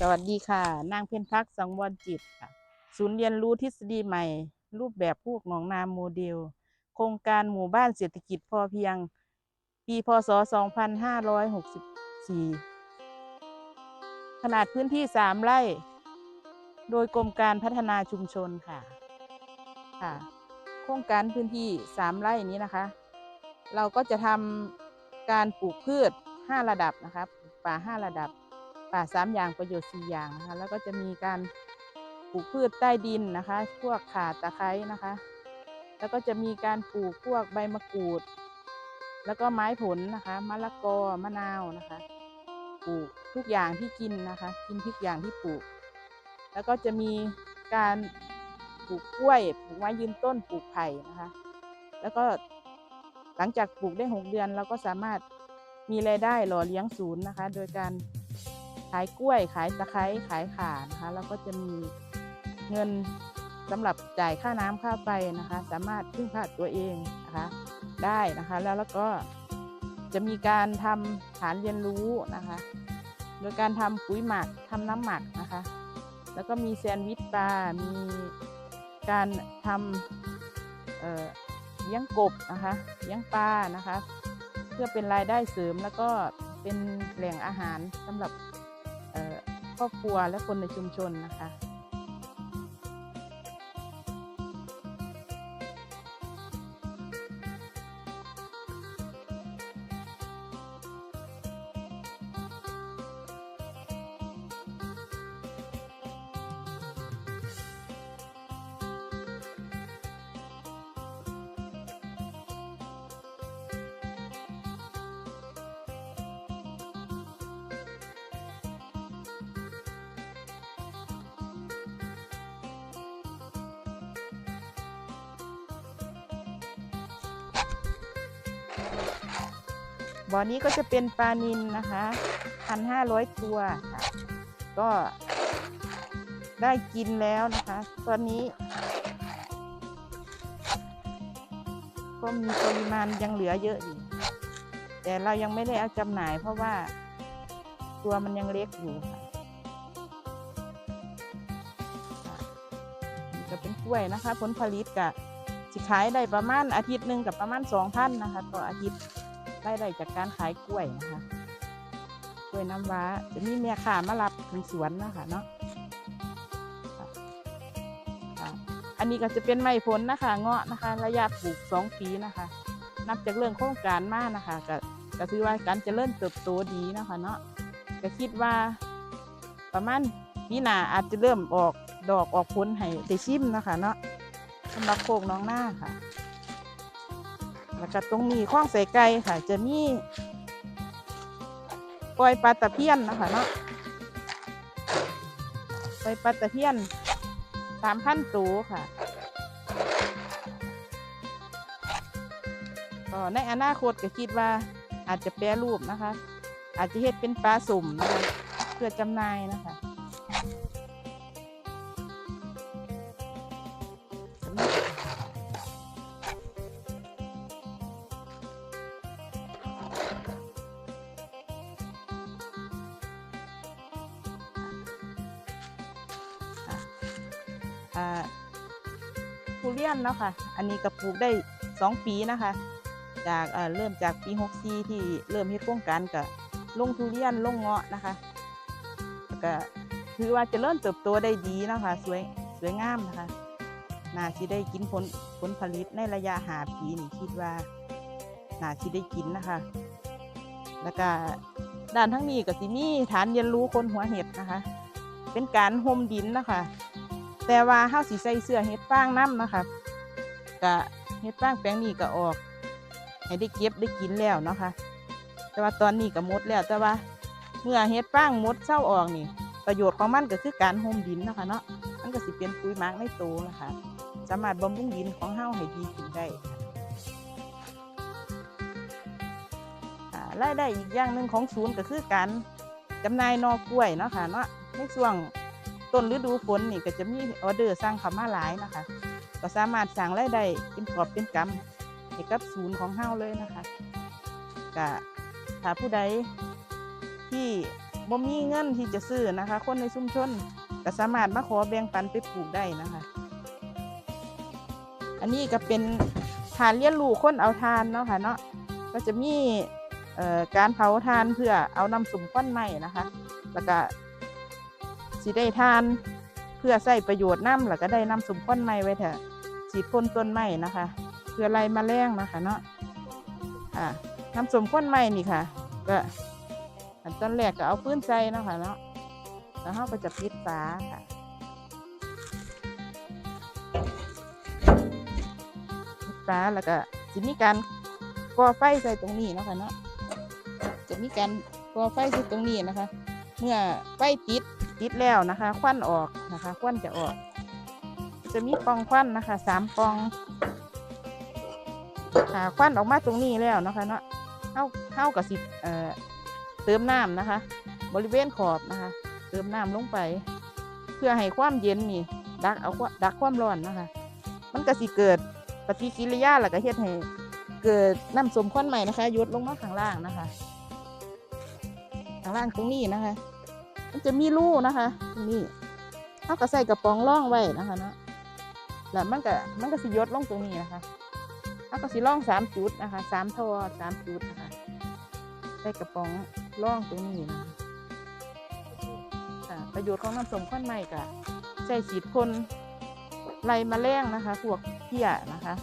สวัสดีค่ะ นางเพ็ญพักสังวรจิตค่ะ ศูนย์เรียนรู้ทฤษฎีใหม่ รูปแบบพวกหนองนาโมเดล โครงการหมู่บ้านเศรษฐกิจพอเพียง ปีพศ 2564 ขนาดพื้นที่ 3 ไร่ โดยกรมการพัฒนาชุมชนค่ะค่ะ โครงการพื้นที่ 3 ไร่นี้นะคะ เราก็จะทำการปลูกพืช 5 ระดับนะคะป่า 5 ระดับ ป่าสามอย่างประโยชน์สี่อย่างนะคะ แล้วก็จะมีการปลูกพืชใต้ดินนะคะ พวกข่าตะไคร้นะคะ แล้วก็จะมีการปลูกพวกใบมะกรูด แล้วก็ไม้ผลนะคะมะละกอมะนาวนะคะ ปลูกทุกอย่างที่กินนะคะ กินทุกอย่างที่ปลูก แล้วก็จะมีการปลูกกล้วยปลูกไม้ยืนต้นปลูกไผ่นะคะ แล้วก็หลังจากปลูกได้หกเดือนเราก็สามารถมีรายได้หล่อเลี้ยงศูนย์นะคะ โดยการายกล้วย ขายตะไคร้ขายข่านะคะแล้วก็จะมีเงินสำหรับจ่ายค่าน้ำค่าไฟนะคะ สามารถพึ่งพาตัวเองนะคะได้นะคะแล้วแล้วก็จะมีการทำฐานเรียนรู้นะคะ โดยการทำปุ๋ยหมักทำน้ำหมักนะคะ แล้วก็มีแซนด์วิชปลา มีการทำเอ่อเลี้ยงกบนะคะเลี้ยงปลานะคะ เพื่อเป็นรายได้เสริมแล้วก็เป็นแหล่งอาหารสำหรับ ครอบครัวและคนในชุมชนนะคะ บ่อนี้ก็จะเป็นปลานินนะคะพันห้าร้อยตัวค่ะ ก็ได้กินแล้วนะคะ ตอนนี้ ก็มีปริมาณยังเหลือเยอะอยู่ แต่เรายังไม่ได้เอาจำหน่าย เพราะว่าตัวมันยังเล็กอยู่ค่ะค่ะเป็นกล้วยนะคะ ผลผลิตกะสิขายได้ประมาณอาทิตย์หนึ่งกับประมาณสองพันนะคะ ต่ออาทิตย์ ได้ได้จากการขายกล้วยนะคะกล้วยน้ำว้าจะมีแม่ค้ามารับถึงสวนนะคะเนาะอันนี้ก็จะเป็นไม้ผลนะคะ เงาะนะคะ ระยะปลูกสองปีนะคะ นับจากเรื่องโครงการมานะคะก็ก็ถือว่าการเจริญเติบโตดีนะคะเนาะก็คิดว่าประมาณปีหนาอาจจะเริ่มออกดอกออกผลให้ได้ชิมนะคะเนาะสำหรับโคกน้องหน้าค่ะ แล้วก็ตรงนี้ข้องใส่ไก่ค่ะ จะมีปล่อยปลาตะเพียนนะคะเนาะปล่อยปลาตะเพียนสามพันตัวค่ะก็ในอนาคตก็คิดว่าอาจจะแปรรูปนะคะ อาจจะเฮ็ดเป็นปลาสุ่มนะคะ เพื่อจำหน่ายนะคะ ทุเรียนเนาะค่ะ อันนี้ก็ปลูกได้สองปีนะคะ จากเริ่มจากปีหกที่เริ่มเฮ็ดโครงการก็ลงทุเรียนลงเงาะนะคะก็ถือว่าจะเริ่มเติบโตได้ดีนะคะ สวยสวยงามนะคะน่าที่ได้กินผลผลผลิตในระยะหาปีนี่คิดว่าน่าที่ได้กินนะคะ แล้วก็ด้านทั้งนี้ก็สิมีฐานเรียนรู้คนหัวเห็ดนะคะ เป็นการห่มดินนะคะ แต่ว่าเฮาสิใส่เสื้อเฮ็ดฟางน้ำนะคะกะเฮ็ดฟางแปลงนี้ก็ออกให้ได้เก็บได้กินแล้วเนาะคะแต่ว่าตอนนี้ก็หมดแล้วแต่ว่าเมื่อเฮ็ดฟางหมดเศร้าออกนี่ ประโยชน์ของมันก็คือการห่มดินนะคะเนาะมันก็สิเป็นปุ๋ยหมักในโตวนะคะ สามารถบำรุงดินของเฮาให้ดีขึ้นได้รายได้อีกอย่างหนึ่งของศูนย์ก็คือการจำหน่ายนอกล้วยเนาะค่ะเนาะในช่วง ต้นฤดูฝนนี่ก็จะมีออเดอร์สร้างเขามาหลายนะคะ ก็สามารถสั่งรายได้เป็นกอบเป็นกำให้กับศูนย์ของเฮาเลยนะคะก็ถ้าผู้ใดที่บ่มีเงินที่จะซื้อนะคะ คนในชุมชนก็สามารถมาขอแบ่งปันไปปลูกได้นะคะ อันนี้ก็เป็นฐานเลี้ยงลูกคนเอาทานเนาะค่ะเนาะก็จะมีเอ่อการเผาทานเพื่อเอาน้ำสุ่มควันไหม้นะคะ แล้วก็ สิได้ทาน เพื่อใส่ประโยชน์น้ำแล้วก็ได้น้ำสมควันไหม้ไว้เถอะฉีดพ่นต้นไม้นะคะ เพื่อไล่แมลงนะคะเนาะอ่าน้ำสมควันไหม้นี่ค่ะ ก็อันตอนแรกก็เอาปืนใส่เนะคะเนาะแล้วเราก็จะปิดฝาค่ะปลาแล้วก็จะมีการก่อไฟใส่ตรงนี้นะคะเนาะจะมีการก่อไฟใส่ตรงนี้นะคะ เมื่อไฟติด ติดแล้วนะคะควันออกนะคะควันจะออก จะมีปองควันนะคะสามปองค่ะควันออกมาตรงนี้แล้วนะคะเนาะเข้าเข้ากับสิเอ่อเติมน้ำนะคะ บริเวณขอบนะคะ เติมน้ำลงไป เพื่อให้ความเย็นนี่ ดักเอาความดักความร้อนนะคะ มันก็สิเกิดปฏิกิริยาแล้วก็เฮ็ดให้เกิดน้ำสมควันใหม่นะคะยดลงมาข้างล่างนะคะข้างล่างตรงนี้นะคะ มันจะมีรูนะคะตรงนี้เขาก็ใส่กระป๋องร่องไว้นะคะเนาะแล้วมันก็มันก็สิยดลงตรงนี้นะคะเขาก็สิร่องสามจุดนะคะสามท่อสามจุดนะคะใส่กระป๋องร่องตรงนี้นะคะค่ะประโยชน์ของน้ำสมควันใหม่ก็ใส่ฉีดพ่นไล่แมลงนะคะพวกเพี้ยนะคะ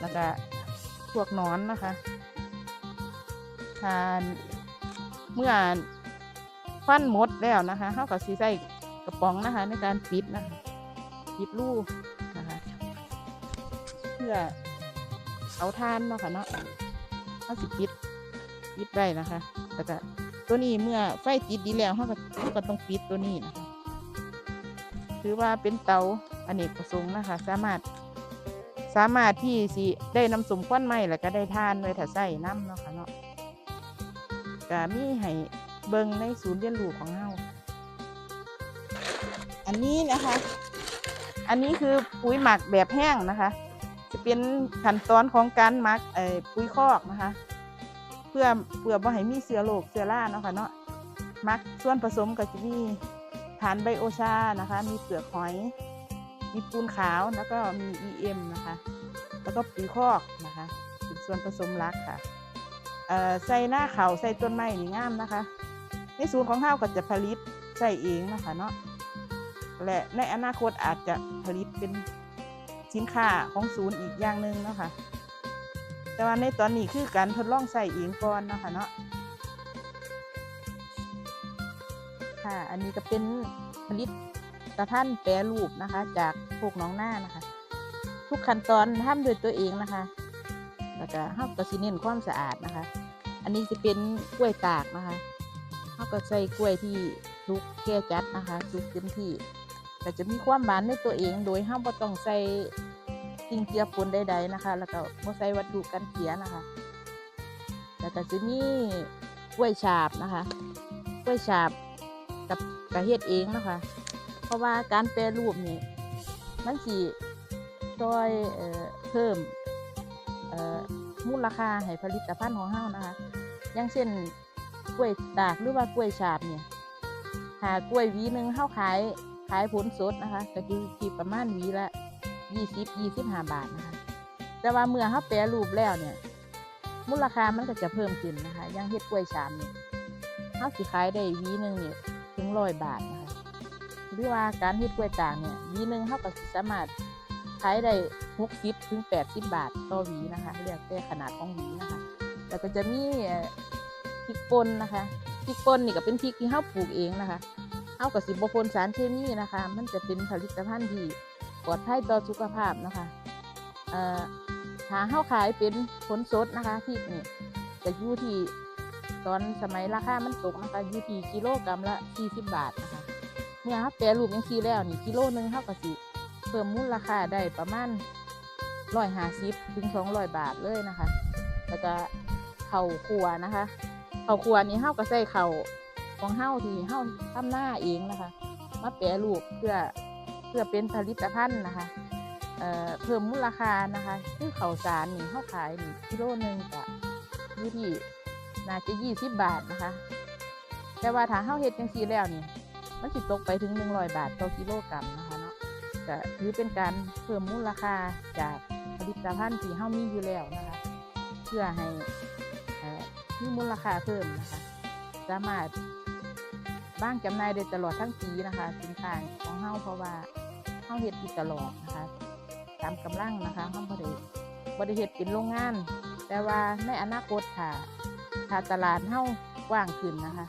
แล้วก็พวกนอนนะคะทานเมื่อ ควันหมดแล้วนะคะเขาก็สีใส่กระป๋องนะคะ ในการปิดนะคะปิดรูนะคะเพื่อเอาทานเนาะค่ะเนาะเขาสิปิดปิดไว้นะคะแล้วก็ตัวนี้เมื่อไฟติดดีแล้วเขาก็เขาก็ต้องปิดตัวนี้นะคะถือว่าเป็นเตาอเนกประสงค์นะคะ สามารถสามารถที่สิได้นำสมควันไหมแล้วก็ได้ทานไว้ถ้าใส่น้ำเนาะค่ะเนาะก็มีให้ เบิ่งในศูนย์เรียนรู้ของเฮาอันนี้นะคะ อันนี้คือปุ๋ยหมักแบบแห้งนะคะ จะเป็นขั้นตอนของการหมักเอ่อปุ๋ยคอกนะคะ เพื่อเพื่อบ่ให้มีเชื้อโรคเชื้อราเนาะค่ะเนาะหมักส่วนผสมก็จะมีฐานไบโอชานะคะ มีเปลือกหอย มีปูนขาวแล้วก็มี EM นะคะ แล้วก็ปุ๋ยคอกนะคะเป็นส่วนผสมหลักค่ะเอ่อใส่หน้าเขาใส่ต้นไม้นี่งามนะคะ ในศูนย์ของข้าวก็จะผลิตใส่เองนะคะเนาะและในอนาคตอาจจะผลิตเป็นสินค้าของศูนย์อีกอย่างหนึ่งนะคะแต่ว่าในตอนนี้คือการทดลองใส่เองก่อนนะคะเนาะค่ะ อันนี้ก็เป็นผลิตกระท่านแปรรูปนะคะ จากพวกน้องหน้านะคะ ทุกขั้นตอนทำโดวยตัวเองนะคะแล้วก็เฮาก็สิเน้นความสะอาดนะคะ อันนี้จะเป็นกล้วยตากนะคะ เฮาก็ใส่กล้วยที่สุกแก่จัดนะคะสุกเต็มที่แต่จะมีความหวานในตัวเอง โดยเฮามบ่ต้องใส่สิ่งเจือปนใดๆนะคะ แล้วก็บ่ใส่วัตถุกันเสียนะคะแล้วก็จะมีกล้วยฉาบนะคะกล้วยฉาบกับกระเฮ็ดเองนะคะ เพราะว่าการแปรรูปนี่มันสิช่วยเเพิ่มมูลค่าให้ผลิตภัณฑ์ของเฮานะคะ อย่างเช่น กล้วยตากหรือว่ากล้วยฉาบเนี่ยหากล้วยหวีหนึ่งเฮาขายขายผลสดนะคะก็คือที่ประมาณหวีละยี่สิบยี่สิบห้าบาทนะคะ แต่ว่าเมื่อเฮาแปรรูปแล้วเนี่ย มูลค่ามันก็จะเพิ่มขึ้นนะคะย่างเฮ็ดกล้วยฉาบเนี่ยเฮาสิขายได้วีหนึ่งเนี่ยถึงร้อยบาทนะคะหรือว่าการเฮ็ดกล้วยตากเนี่ยวีหนึ่งเขาก็สิสามารถขายได้หกสิบถึงแปดสิบบาทต่อวีนะคะเรียกแต่ขนาดของวีนะคะ แล้วก็จะมี พริกป่นนะคะพริกป่นนี่ก็เป็นพริกที่เขาปลูกเองนะคะเขากับสิบพ่นสารเคมีนะคะ มันจะเป็นผลิตภัณฑ์ที่ปลอดภัยต่อสุขภาพนะคะเอ่อถ้าเขาขายเป็นผลสดนะคะพริกนี่จะอยู่ที่ตอนสมัยราคามันตกนะคะอยู่ที่กิโลกรัมละ40บาทนะคะเมื่อครับแปรรูปยังซีแล้วนี่กิโลหนึงเท่ากับสิเพิ่มมูลราคาได้ประมาณ150ถึง200บาทเลยนะคะ แล้วก็เข่าขัวนะคะ ข่าวขัวนี่เฮาก็ใส่เข่าวของเฮาที่เฮาทำหน้าเองนะคะ มาแปรรูปเพื่อเพื่อเป็นผลิตภัณฑ์นะคะเอ่อเพิ่มมูลค่านะคะคือข้าวสารนี่เฮาขายนี่กิโลนึงก็อยู่ที่น่าจะยี่สิบบาทนะคะ แต่ว่าถ้าเฮาเฮ็ดจังซี่แล้วนี่มันสิตกไปถึง100บาทต่อกิโลกรัมนะคะเนาะก็ถือเป็นการเพิ่มมูลค่าจากผลิตภัณฑ์ที่เฮามีอยู่แล้วนะคะ เพื่อให้ มีมูลค่าเพิ่มนะคะ สามารถบ้างจำหน่ายได้ตลอดทั้งปีนะคะ สินค้าของเฮาเพราะว่าเฮาเฮ็ดอยู่ตลอดนะคะ ตามกำลังนะคะเฮาบ่ได้บ่ได้เฮ็ดเป็นโรงงาน แต่ว่าในอนาคตถ้าถ้าตลาดเฮากว้างขึ้นนะคะ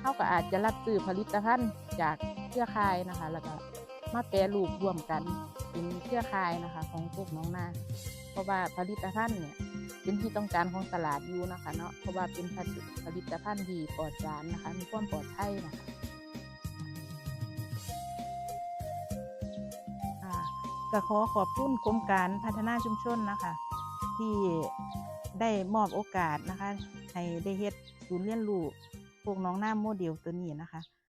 เฮาก็อาจจะรับซื้อผลิตภัณฑ์จากเครือข่ายนะคะ แล้วก็มาแปรรูปร่วมกันเป็นเครือข่ายนะคะ ของพวกน้องนาเพราะว่าผลิตภัณฑ์เนี่ย เป็นที่ต้องการของตลาดอยู่นะคะเนาะเพราะว่าเป็นผลิตผลิตภัณฑ์ที่ปลอดสารนะคะ มีความปลอดภัยนะคะก็ขอขอบคุณกรมการพัฒนาชุมชนนะคะ ที่ได้มอบโอกาสนะคะ ให้ได้เฮ็ดศูนย์เรียนรู้พวกน้องหน้าโมเดลตัวนี้นะคะ